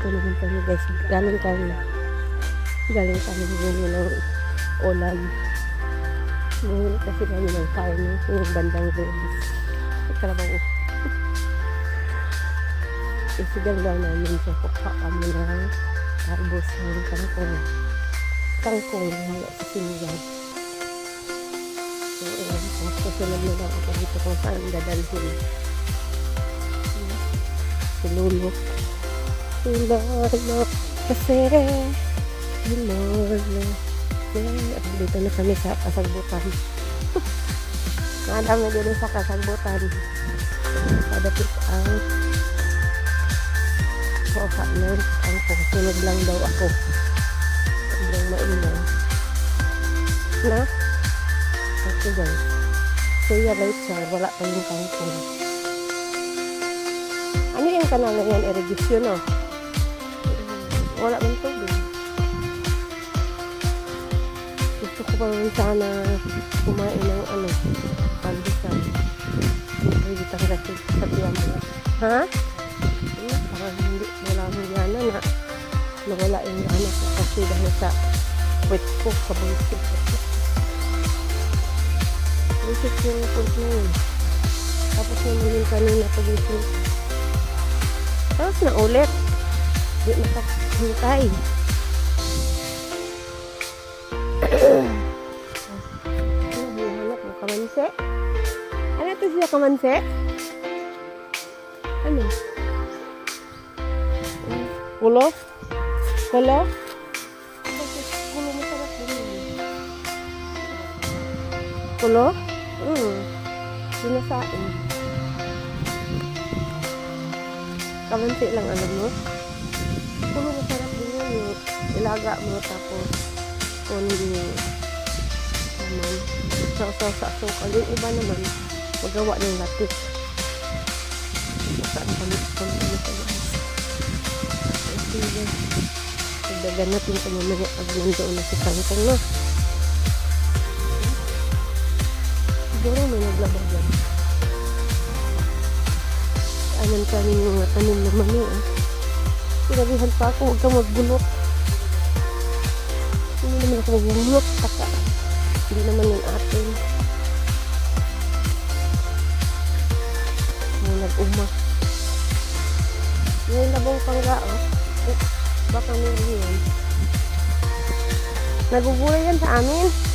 Nandito naman kami guys. Galing kami. Galing kami bumili ng ulam. Bumili kasi kami ng karne. Yung bandang. Sa kalabaw. Isigang daw namin sa kuka kami ng tarbos ng kangkong. Kangkong wala sa sinigang. So, ayun. Tapos kasunod na lang ako dito kung saan dadalhin. Si Lolo. Si Lolo. Kasi, si Lolo. Yeah. Dito na kami sa kasagbutan. Madami din sa kasagbutan. Padapit ang kuha ng ang sunod lang daw ako. Sobrang maingay. Na? Okay guys. You later. Wala pa yung kangkong. Ano yung kanal na yan? Irrigation, no? Wala man tubig. Gusto ko pa rin sana kumain ng ano, pandesal. Ay, ditang kasi sa tiyan mo. Ha? Hmm, parang hindi, wala akong gana na. Nawala yung gana ko kasi dahil sa wet ko, sa bullshit. Bullshit yung yun. Tapos naman yung kanina pa bullshit. Tapos na ulit. Di makahintay. Ano, hinahanap mo? Kamanse? Ano ito siya kamanse? Ano? Kulo? Kulo? Kulo masarap din. Kulo? Hmm. Sinasain. Kamansi lang alam mo. Ilaga mo tapos kundi naman sausaw sa asukal. Yung iba naman magawa ng latik. Saan kami kung ano sa guys. Sige. Dagdagan natin ito mamaya pag nandoon na si Kangkong no. Siguro may naglaba dyan. Anan kami mga tanim naman eh. Sinabihan pa ako, huwag kang magbulok. Naman ako magbulok. Kaka, hindi naman yung atin. May nag-uma. May labong pangga, oh. Baka meron yun. Nagugulay yan sa amin.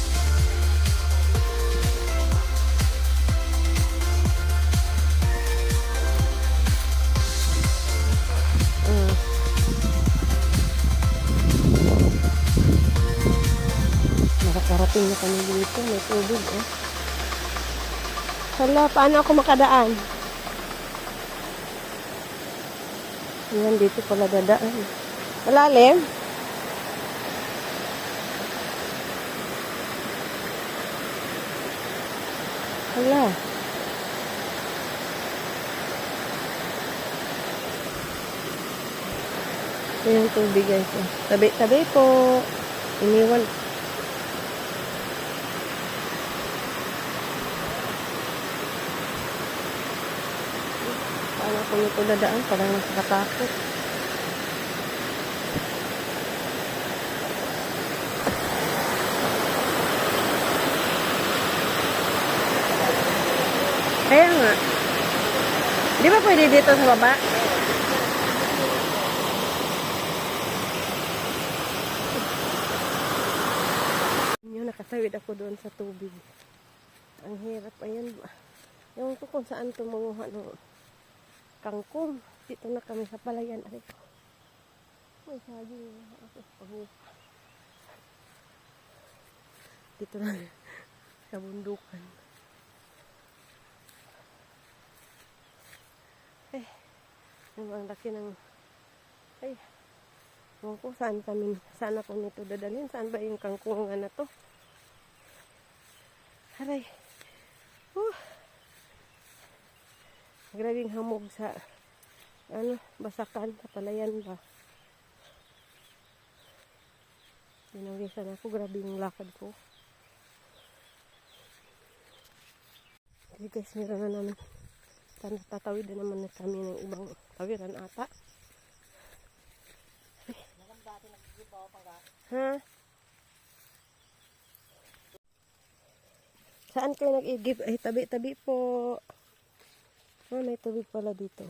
Nakakarating na kami dito. May tubig, eh. Hala, paano ako makadaan? Yan, dito pala dadaan. Malalim? Hala. Yung tubig guys. oh. Tabi-tabi po. Iniwan. Ako nito dadaan? Parang nakakatakot. Kaya nga. Di ba pwede dito sa baba? Yun, nakatawid ako doon sa tubig. Ang hirap. Ayan. Yung ko kung saan tumunguha ng kangkong. Dito na kami sa palayan. Aray ko. May saging. Dito na sa bundukan. Eh, ang laki ng... Ay, Ewan ko saan kami, saan ako nito dadalhin. Saan ba yung kangkungan na to? Aray. Uh. Grabing hamog sa ano, basakan, sa palayan ba? Pinawisan ako, grabe yung lakad ko. Okay guys, meron na naman. Tan- Tatawid na naman na kami ng ibang tawiran ata. Ha? Saan kayo nag-igib? Ay, tabi-tabi po. Ah, may tubig pala dito.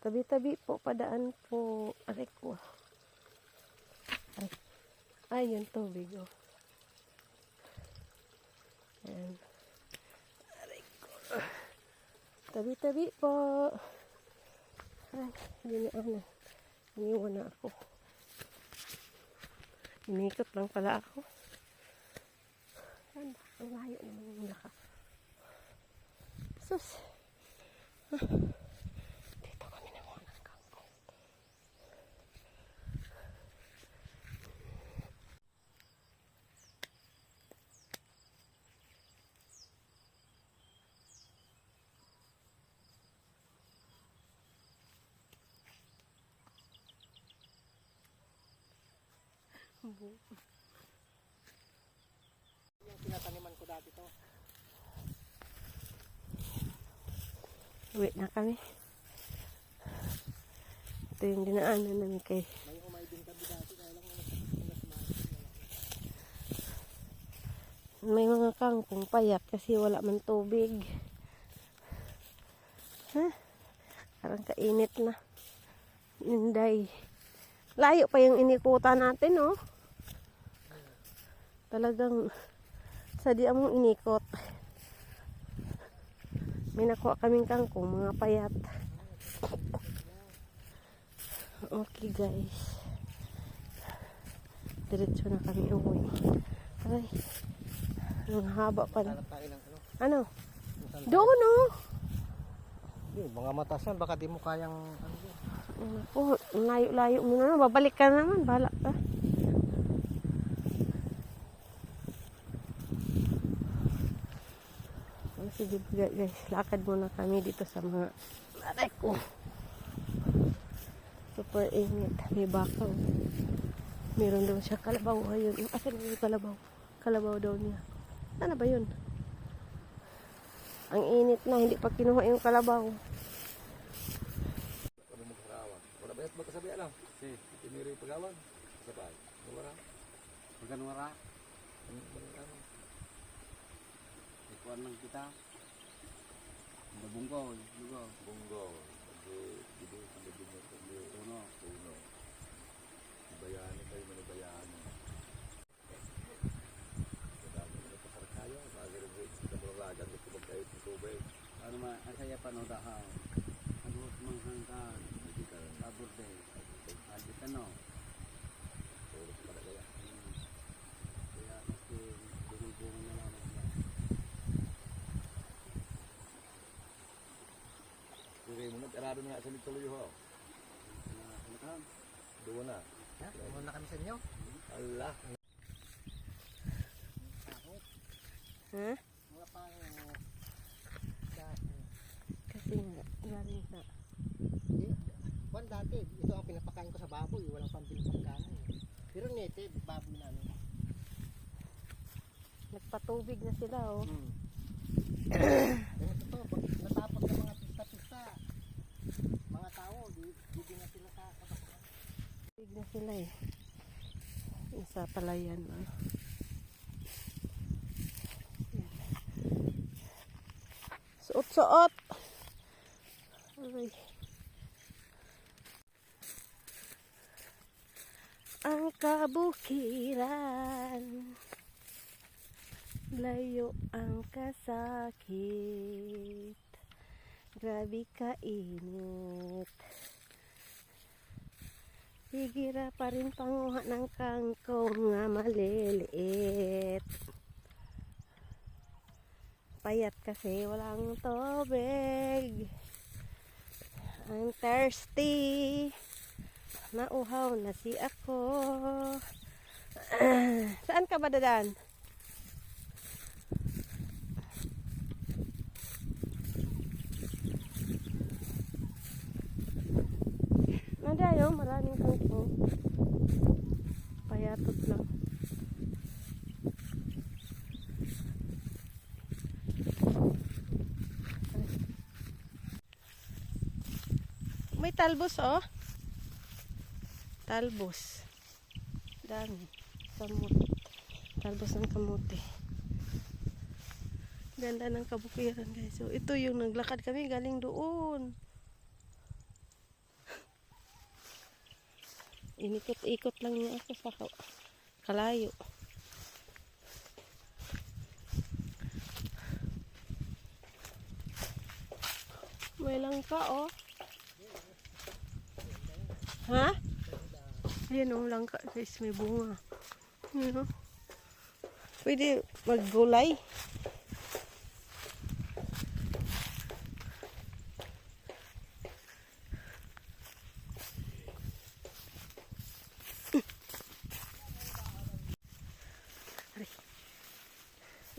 Tabi-tabi po, padaan po. Aray ko. Ay, yung tubig, oh. Ayan. Aray ko. Tabi-tabi po. Ay, hindi na ano. Iniwan na ako. Inikot lang pala ako. Ba? Ang layo naman yung laka. Sus. Ah. Dito kami nakuha ng kangkong. Yung tinataniman ko dati to. Uwi na kami. Ito yung dinaanan namin kay May mga kangkong payat kasi wala man tubig. Ha? Parang kainit na. Inday. Layo pa yung inikutan natin, oh. Talagang sadya mong inikot. May nakuha kaming kangkong, mga payat. Okay, guys. Diretso na kami uwi. Ay, ang haba ng ano. Doon, oh. Yun, mga matasan, baka di mo kayang ano ang layo-layo mo na. Babalik ka naman. Bala gu- guys, lakad muna kami dito sa mga aray ko. Super init. May bakaw. Meron daw siya kalabaw. Ayun. Asan yung kalabaw? Kalabaw daw niya. Ano ba yun? Ang init na. Hindi pa kinuha yung kalabaw. Kami magharawan. Wala ba yung magkasabi alam? Si, tiniri pagawan. Sabay. Wala. Pagkan wara, Ano? ano? ikuan lang kita. Nabunggo, bunggo, Bunggo. Pag dito, kami dito, kami uno. uno. Bayani kayo, manibayani. Madami na pasarkayo. Lagi rin rin sa kamulagan. Gusto magkahit ng tubig. Ano ma, asaya pa no dahaw. Ano manghangkan, Hindi ka tabur de. Adi ka no. tulog pala kaya. Kaya kasi bungong na lang. Tiri mo na, arado na sa tuloy ho. Doon na. Ha? Pumunta kami sa inyo. Allah. Ha? Mga pang dati. Kasi nga, sa Hindi. Kwan dati, ito ang pinapakain ko sa baboy. Walang pambili pagkain. Pero native, baboy namin. Nagpatubig na sila, oh. Hmm. Ganito to, pag natapos ng mga pista-pista, mga tao, di, di na sila sa kapakuan. Tubig na sila, eh. Yung Sa palayan, oh. Suot-suot! Aray. Ang kabukiran Layo ang kasakit Grabe kainit Higira pa rin panguha ng kangkong nga maliliit. Payat kasi walang tubig. I'm thirsty. Nauhaw na si ako. Saan ka ba dadan? Nadayo, maraming kangkong. Payatot lang. May talbos, oh. Talbos. Dami. Samot. Talbos ng kamote. Ganda ng kabukiran guys. So ito yung naglakad kami galing doon. Inikot-ikot lang niya ako sa ka- kalayo. May langka oh. Ha? Ayan oh, langka guys, may bunga. Ayan oh. Pwede maggulay.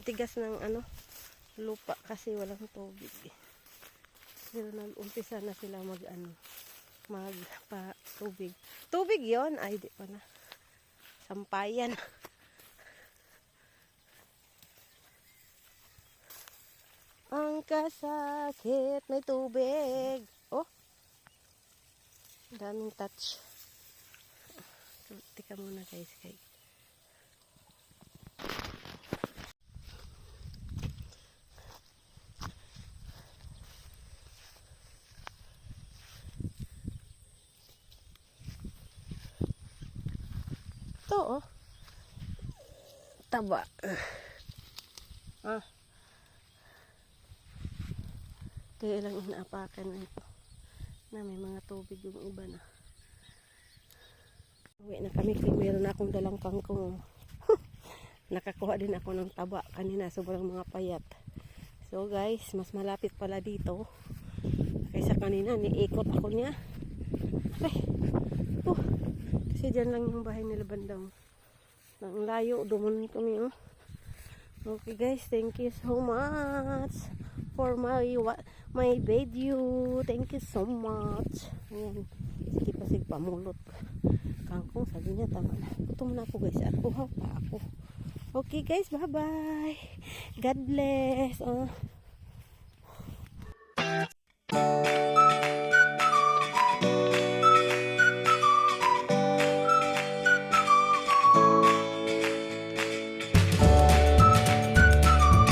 Tigas ng ano, lupa kasi walang tubig. Pero nag-umpisa na sila mag ano, mag pa tubig. Tubig 'yon, ay di pa na. Sampayan. Ang kasakit, may tubig. Oh. Daming touch. Tika muna guys, kay. Ito oh. Taba. Ah. Kaya lang inaapakan na ito. Na may mga tubig yung iba na. Uwi na kami kaya meron na akong dalang kangkong. Nakakuha din ako ng taba kanina. Sobrang mga payat. So guys, mas malapit pala dito. Kaysa kanina, niikot ako niya. Ay, oh, kasi dyan lang yung bahay nila bandang. Ang layo, dumon kami oh. Okay guys, thank you so much for my my video. Thank you so much. Ayan. Sige pa sige pamulot. Kangkong sabi niya tama na. Gutom na ako guys. At kuha pa ako. Okay guys, bye bye. God bless. Ah.